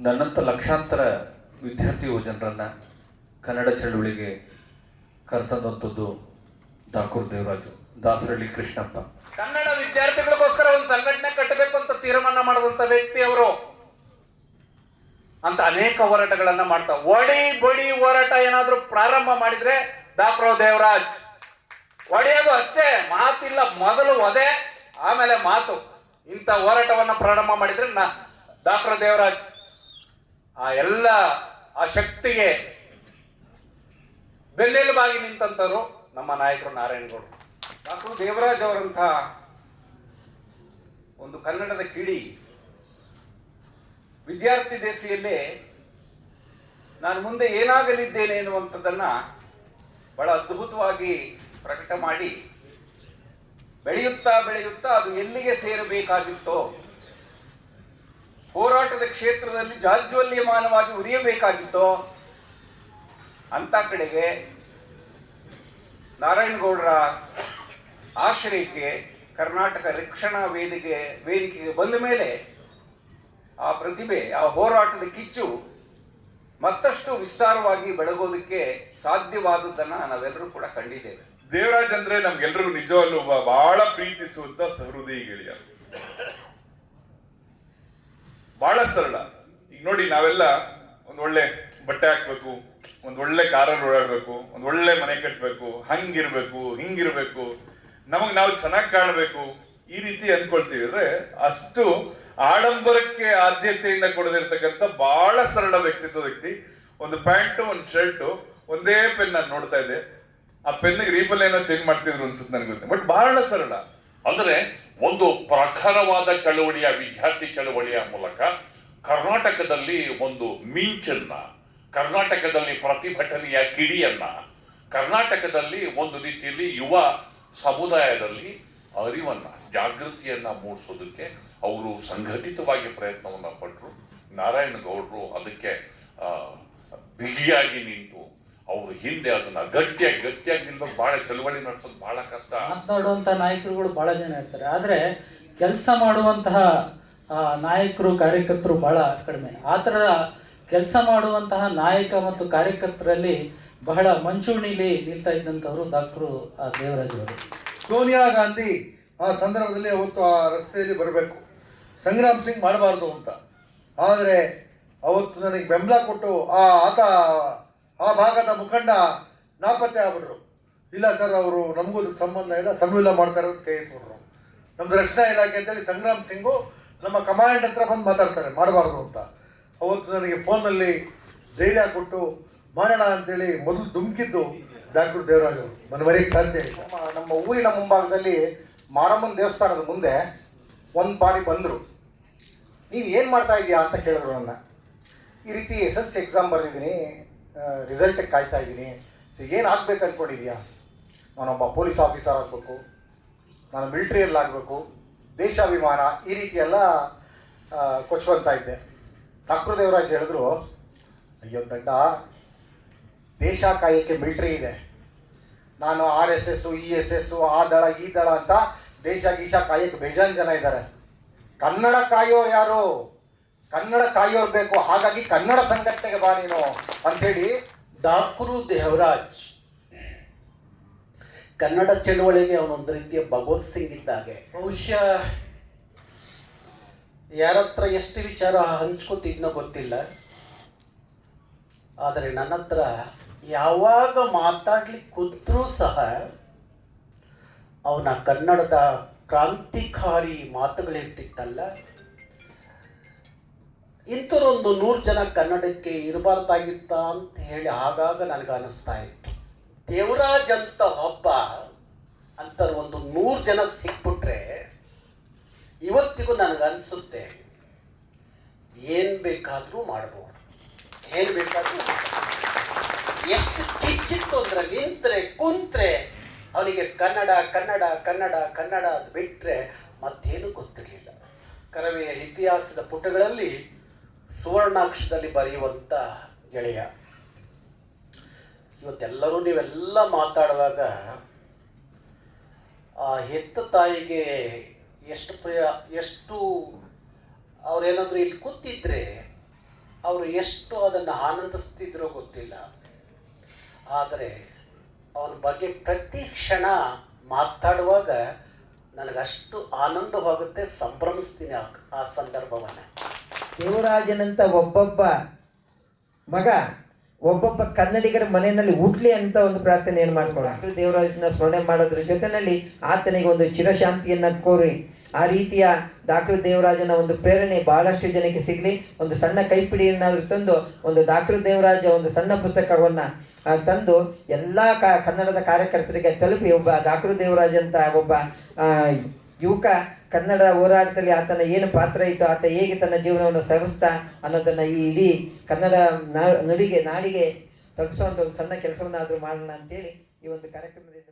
ನನ್ನಂಥ ಲಕ್ಷಾಂತರ ವಿದ್ಯಾರ್ಥಿ ಯುವಜನರನ್ನು ಕನ್ನಡ ಚಳುವಳಿಗೆ ಕರೆತಂದಂಥದ್ದು ಠಾಕೂರ್ ದೇವರಾಜು, ದಾಸರಳ್ಳಿ ಕೃಷ್ಣಪ್ಪ. ಕನ್ನಡ ವಿದ್ಯಾರ್ಥಿಗಳಿಗೋಸ್ಕರ ಒಂದು ಸಂಘಟನೆ ಕಟ್ಟಬೇಕು ಅಂತ ತೀರ್ಮಾನ ಮಾಡಿದಂಥ ವ್ಯಕ್ತಿ ಅವರು. ಅಂತ ಅನೇಕ ಹೋರಾಟಗಳನ್ನ ಮಾಡ್ತಾ, ಒಡಿ ಬಡಿ ಹೋರಾಟ ಏನಾದ್ರೂ ಪ್ರಾರಂಭ ಮಾಡಿದ್ರೆ ಡಾಕ್ಟರ್ ದೇವರಾಜ್. ಒಡೆಯೋದು ಅಷ್ಟೇ, ಮಾತಿಲ್ಲ, ಮೊದಲು ಒದೆ ಆಮೇಲೆ ಮಾತು. ಇಂಥ ಹೋರಾಟವನ್ನ ಪ್ರಾರಂಭ ಮಾಡಿದ್ರೆ ನಾ ಡಾಕ್ಟರ್ ದೇವರಾಜ್. ಆ ಎಲ್ಲ, ಆ ಶಕ್ತಿಗೆ ಬೆನ್ನೆಲುಬಾಗಿ ನಿಂತಂತರು ನಮ್ಮ ನಾಯಕರು ನಾರಾಯಣಗೌಡರು ಡಾಕ್ಟರ್ ದೇವರಾಜ್ ಅವರಂಥ ಒಂದು ಕನ್ನಡದ ಕಿಡಿ, ವಿದ್ಯಾರ್ಥಿ ದೆಸೆಯಲ್ಲೇ ನಾನು ಮುಂದೆ ಏನಾಗಲಿದ್ದೇನೆ ಎನ್ನುವಂಥದ್ದನ್ನ ಬಹಳ ಅದ್ಭುತವಾಗಿ ಪ್ರಕಟ ಮಾಡಿ, ಬೆಳೆಯುತ್ತಾ ಬೆಳೆಯುತ್ತಾ ಅದು ಎಲ್ಲಿಗೆ ಸೇರಬೇಕಾಗಿತ್ತೋ ಹೋರಾಟದ ಕ್ಷೇತ್ರದಲ್ಲಿ ಜಾಜ್ವಲ್ಯಮಾನವಾಗಿ ಉರಿಯಬೇಕಾಗಿತ್ತು ಅಂತ ಕಡೆಗೆ ನಾರಾಯಣಗೌಡರ ಆಶ್ರಯಕ್ಕೆ ಕರ್ನಾಟಕ ರಕ್ಷಣಾ ವೇದಿಕೆ, ವೇದಿಕೆಗೆ ಬಂದ ಮೇಲೆ ಆ ಪ್ರತಿಭೆ, ಆ ಹೋರಾಟದ ಕಿಚ್ಚು ಮತ್ತಷ್ಟು ವಿಸ್ತಾರವಾಗಿ ಬೆಳಗೋದಕ್ಕೆ ಸಾಧ್ಯವಾದದ್ದನ್ನ ನಾವೆಲ್ಲರೂ ಕೂಡ ಕಂಡಿದ್ದೇವೆ. ದೇವರಾಜ್ ಅಂದ್ರೆ ನಮ್ಗೆಲ್ರಿಗೂ ನಿಜವಲ್ಲೂ ಬಹಳ ಪ್ರೀತಿಸುವಂತ ಸಹೃದಯಿ ಗೆಳೆಯ. ಬಹಳ ಸರಳ. ಈಗ ನೋಡಿ, ನಾವೆಲ್ಲ ಒಂದ್ ಒಳ್ಳೆ ಬಟ್ಟೆ ಹಾಕ್ಬೇಕು, ಒಂದ್ ಒಳ್ಳೆ ಕಾರಲ್ಲಿ ಓಡಾಡ್ಬೇಕು ಒಂದ್ ಒಳ್ಳೆ ಮನೆ ಕಟ್ಬೇಕು, ಹಂಗಿರ್ಬೇಕು, ಹಿಂಗಿರ್ಬೇಕು, ನಮಗ್ ನಾವು ಚೆನ್ನಾಗಿ ಕಾಣಬೇಕು, ಈ ರೀತಿ ಅನ್ಕೊಳ್ತೀವಿ. ಅಂದ್ರೆ ಅಷ್ಟು ಆಡಂಬರಕ್ಕೆ ಆದ್ಯತೆಯಿಂದ ಕೊಡದಿರ್ತಕ್ಕಂಥ ಬಹಳ ಸರಳ ವ್ಯಕ್ತಿತ್ವ ವ್ಯಕ್ತಿ, ಒಂದು ಪ್ಯಾಂಟು, ಒಂದು ಶರ್ಟು, ಒಂದೇ ಪೆನ್ ನಾನು ನೋಡ್ತಾ ಇದ್ದೆ. ಆ ಪೆನ್ನಿಗೆ ರೀಫಲ್ ಏನೋ ಚೇಂಜ್ ಮಾಡ್ತಿದ್ರು ಅನ್ಸುತ್ತೆ ನನಗೆ ಗೊತ್ತೆ. ಬಟ್ ಬಹಳ ಸರಳ. ಅಂದ್ರೆ ಒಂದು ಪ್ರಖರವಾದ ಚಳವಳಿಯ, ವಿದ್ಯಾರ್ಥಿ ಚಳವಳಿಯ ಮೂಲಕ ಕರ್ನಾಟಕದಲ್ಲಿ ಒಂದು ಮಿಂಚನ್ನ, ಕರ್ನಾಟಕದಲ್ಲಿ ಪ್ರತಿಭಟನೆಯ ಕಿಡಿಯನ್ನ, ಕರ್ನಾಟಕದಲ್ಲಿ ಒಂದು ರೀತಿಯಲ್ಲಿ ಯುವ ಸಮುದಾಯದಲ್ಲಿ ಅರಿವನ್ನ, ಜಾಗೃತಿಯನ್ನ ಮೂಡಿಸೋದಕ್ಕೆ ಅವರು ಸಂಘಟಿತವಾಗಿ ಪ್ರಯತ್ನವನ್ನ ಪಟ್ಟರು ನಾರಾಯಣ ಗೌಡರು ಅದಕ್ಕೆ ಬಿಗಿಯಾಗಿ ನಿಂತು ಅವರು ಹಿಂದೆ ಅದನ್ನ ಗಟ್ಟಿಯಾಗಿ ಗಟ್ಟಿಯಾಗಿ ನಿಲ್ಲೋದು ಬಹಳ ಚಳವಳಿ ನಡೆಸೋದು ಬಹಳ ಕಷ್ಟ. ಮಾತನಾಡುವಂಥ ನಾಯಕರುಗಳು ಬಹಳ ಜನ ಇರ್ತಾರೆ. ಆದರೆ ಕೆಲಸ ಮಾಡುವಂತಹ ಆ, ನಾಯಕರು ಕಾರ್ಯಕರ್ತರು ಬಹಳ ಕಡಿಮೆ. ಆ ಥರ ಕೆಲಸ ಮಾಡುವಂತಹ ನಾಯಕ ಮತ್ತು ಕಾರ್ಯಕರ್ತರಲ್ಲಿ ಬಹಳ ಮಂಚೂಣಿಲಿ ನಿಲ್ತಾ ಇದ್ದಂಥವರು ಡಾಕ್ಟ್ರು ದೇವರಾಜ್ ಅವರು. ಸೋನಿಯಾ ಗಾಂಧಿ ಆ ಸಂದರ್ಭದಲ್ಲಿ ಅವತ್ತು ಆ ರಸ್ತೆಯಲ್ಲಿ ಬರಬೇಕು. ಸಂಗ್ರಾಮ್ ಸಿಂಗ್ ಮಾಡಬಾರ್ದು ಅಂತ. ಆದರೆ ಅವತ್ತು ನನಗೆ ಬೆಂಬಲ ಕೊಟ್ಟು ಆ ಆತ ಆ ಭಾಗದ ಮುಖಂಡ ನಾಪತ್ತೆ ಆಗ್ಬಿಟ್ರು. ಇಲ್ಲ ಸರ್, ಅವರು ನಮಗೂ ಸಂಬಂಧ ಇಲ್ಲ ಸಂವಿಲ್ಲ ಮಾಡ್ತಾರೆ ಅಂತ ಕೈ ಎತ್ಬಿಟ್ರು ನಮ್ದು ರಕ್ಷಣಾ ಇಲಾಖೆ ಅಂತೇಳಿ ಸಂಗ್ರಾಮ್ ಸಿಂಗು ನಮ್ಮ ಕಮಾಂಡ್ ಹತ್ರ ಬಂದು ಮಾತಾಡ್ತಾರೆ, ಮಾಡಬಾರ್ದು ಅಂತ. ಅವತ್ತು ನನಗೆ ಫೋನಲ್ಲಿ ಧೈರ್ಯ ಕೊಟ್ಟು, ಮಾಡೋಣ ಅಂತೇಳಿ ಮೊದಲು ಧುಮುಕಿದ್ದು ಡಾಕ್ಟರ್ ದೇವರಾಜ್ ಅವರು. ಮರೆಯಕ್ಕೆ ಸಾಧ್ಯ ನಮ್ಮ ನಮ್ಮ ಊರಿನ ಮುಂಭಾಗದಲ್ಲಿ ಮಾರಮ್ಮನ ದೇವಸ್ಥಾನದ ಮುಂದೆ ಒಂದು ಬಾರಿ ಬಂದರು. ನೀವು ಏನು ಮಾಡ್ತಾ ಇದೀಯಾ? ಅಂತ ಕೇಳಿದ್ರು ನನ್ನ. ಈ ರೀತಿ ಎಸ್ ಎಲ್ ಸಿ ಎಕ್ಸಾಮ್ ಬರೆದಿದ್ದೀನಿ. ರಿಸಲ್ಟಿಗೆ ಕಾಯ್ತಾ ಇದ್ದೀನಿ. ಸೊ ಏನು ಆಗ್ಬೇಕು ಅಂದ್ಕೊಂಡಿದ್ಯಾ ನಾನೊಬ್ಬ ಪೊಲೀಸ್ ಆಫೀಸರ್ ಆಗಬೇಕು, ನಾನು ಮಿಲ್ಟ್ರಿಯಲ್ಲಿ ಆಗಬೇಕು, ದೇಶಾಭಿಮಾನ ಈ ರೀತಿ ಎಲ್ಲ ಕೊಚ್ಕೊಂತ ಇದ್ದೆ. ಡಾಕ್ಟರ್ ದೇವರಾಜ್ ಹೇಳಿದ್ರು, ಅಯ್ಯೋ ದಡ್ಡ, ದೇಶ ಕಾಯಕ್ಕೆ ಮಿಲ್ಟ್ರಿ ಇದೆ. ನಾನು ಆರ್ ಎಸ್ ಎಸ್ಸು ಇ ಎಸ್ ಎಸ್ಸು ಆ ದಳ, ಈ ದಳ ಅಂತ ದೇಶ ಗೀಶ ಕಾಯಕ್ಕೆ ಬೇಜಾನ್ ಜನ ಇದ್ದಾರೆ. ಕನ್ನಡ ಕಾಯೋರು ಯಾರು? ಕನ್ನಡ ಕಾಯೋರ್ ಬೇಕು, ಹಾಗಾಗಿ ಕನ್ನಡ ಸಂಘಟನೆಗೆ ಬಾ ನೀನು ಅಂಥೇಳಿ ಡಾಕ್ರು ದೇವರಾಜ್. ಕನ್ನಡ ಚಳುವಳಿಗೆ ಅವನೊಂದು ರೀತಿಯ ಭಗವತ್ ಸಿಂಗ್ ಇದ್ದಾಗೆ. ಬಹುಶಃ ಯಾರತ್ರ ಎಷ್ಟು ವಿಚಾರ ಹಂಚ್ಕೋತಿದ್ನೋ ಗೊತ್ತಿಲ್ಲ. ಆದರೆ ನನ್ನ ಹತ್ರ ಯಾವಾಗ ಮಾತಾಡ್ಲಿಕ್ಕೆ ಕೂತ್ರೂ ಸಹ ಅವನ ಕನ್ನಡದ ಕ್ರಾಂತಿಕಾರಿ ಮಾತುಗಳಿರ್ತಿತ್ತಲ್ಲ ಇಂಥರೊಂದು ನೂರು ಜನ ಕನ್ನಡಕ್ಕೆ ಇರಬಾರ್ದಾಗಿತ್ತ ಅಂತ ಹೇಳಿ ಆಗಾಗ ನನಗೆ ಅನಿಸ್ತಾ ಇತ್ತು. ದೇವರಾಜ್ ಅಂತ ಒಬ್ಬ ಅಂತ ಒಂದು ನೂರು ಜನ ಸಿಕ್ಬಿಟ್ರೆ ಇವತ್ತಿಗೂ ನನಗನ್ಸುತ್ತೆ ಏನು ಬೇಕಾದರೂ ಮಾಡ್ಬೋದು. ಏನು ಬೇಕಾದರೂ ಎಷ್ಟು ಕಿಚ್ಚಿತ್ತು ಅಂದ್ರೆ ನಿಂತ್ರೆ, ಕುಂತ್ರೆ, ಅವನಿಗೆ ಕನ್ನಡ ಕನ್ನಡ ಕನ್ನಡ ಕನ್ನಡ ಅದು ಬಿಟ್ಟರೆ ಮತ್ತೇನು ಗೊತ್ತಿರಲಿಲ್ಲ. ಕರವೆಯ ಇತಿಹಾಸದ ಪುಟಗಳಲ್ಲಿ ಸುವರ್ಣಾಕ್ಷರದಲ್ಲಿ ಬರೆಯುವಂಥ ಗೆಳೆಯ. ಇವತ್ತೆಲ್ಲರೂ ನೀವೆಲ್ಲ ಮಾತಾಡುವಾಗ ಆ ಹೆತ್ತ ತಾಯಿಗೆ ಎಷ್ಟು ಪ್ರಿಯ, ಎಷ್ಟು ಅವರೇನಾದರೂ ಇಲ್ಲಿ ಕೂತಿದ್ರೆ ಅವರು ಎಷ್ಟು ಅದನ್ನು ಆನಂದಿಸ್ತಿದ್ರೋ ಗೊತ್ತಿಲ್ಲ. ಆದರೆ ಅವನ ಬಗ್ಗೆ ಪ್ರತಿ ಕ್ಷಣ ಮಾತಾಡುವಾಗ ನನಗಷ್ಟು ಆನಂದವಾಗುತ್ತೆ, ಸಂಭ್ರಮಿಸ್ತೀನಿ ಆ ಸಂದರ್ಭವನ್ನು. ದೇವರಾಜನಂತ ಒಬ್ಬೊಬ್ಬ ಮಗ, ಒಬ್ಬೊಬ್ಬ ಕನ್ನಡಿಗರ ಮನೆಯಲ್ಲಿ ಹುಟ್ಲಿ ಅಂತ ಒಂದು ಪ್ರಾರ್ಥನೆಯನ್ನು ಮಾಡ್ಕೊಳ್ಳೋಣ ದೇವರಾಜನ ಸ್ಮರಣೆ ಮಾಡೋದ್ರ ಜೊತೆಯಲ್ಲಿ ಆತನಿಗೆ ಒಂದು ಚಿರಶಾಂತಿಯನ್ನ ಕೋರಿ. ಆ ರೀತಿಯ ಡಾಕ್ಟರ್ ದೇವರಾಜನ ಒಂದು ಪ್ರೇರಣೆ ಬಹಳಷ್ಟು ಜನಕ್ಕೆ ಸಿಗಲಿ. ಒಂದು ಸಣ್ಣ ಕೈಪಿಡಿಯನ್ನಾದರೂ ತಂದು ಒಂದು ಡಾಕ್ಟರ್ ದೇವರಾಜ ಒಂದು ಸಣ್ಣ ಪುಸ್ತಕವನ್ನ ತಂದು ಎಲ್ಲ ಕನ್ನಡದ ಕಾರ್ಯಕರ್ತರಿಗೆ ತಲುಪಿ ಒಬ್ಬ ಡಾಕ್ಟರ್ ದೇವರಾಜ ಅಂತ ಒಬ್ಬ ಯುವಕ ಕನ್ನಡ ಹೋರಾಟದಲ್ಲಿ ಆತನ ಏನು ಪಾತ್ರ ಇತ್ತು, ಆತ ಹೇಗೆ ತನ್ನ ಜೀವನವನ್ನು ಸವಿಸ್ತಾ ಅನ್ನೋದನ್ನ ಈ ಇಡೀ ಕನ್ನಡ ನುಡಿಗೆ, ನಾಡಿಗೆ ತಲುಪಿಸುವಂಥ ಒಂದು ಸಣ್ಣ ಕೆಲಸವನ್ನಾದರೂ ಮಾಡೋಣ ಅಂತೇಳಿ ಈ ಒಂದು ಕಾರ್ಯಕ್ರಮದಿಂದ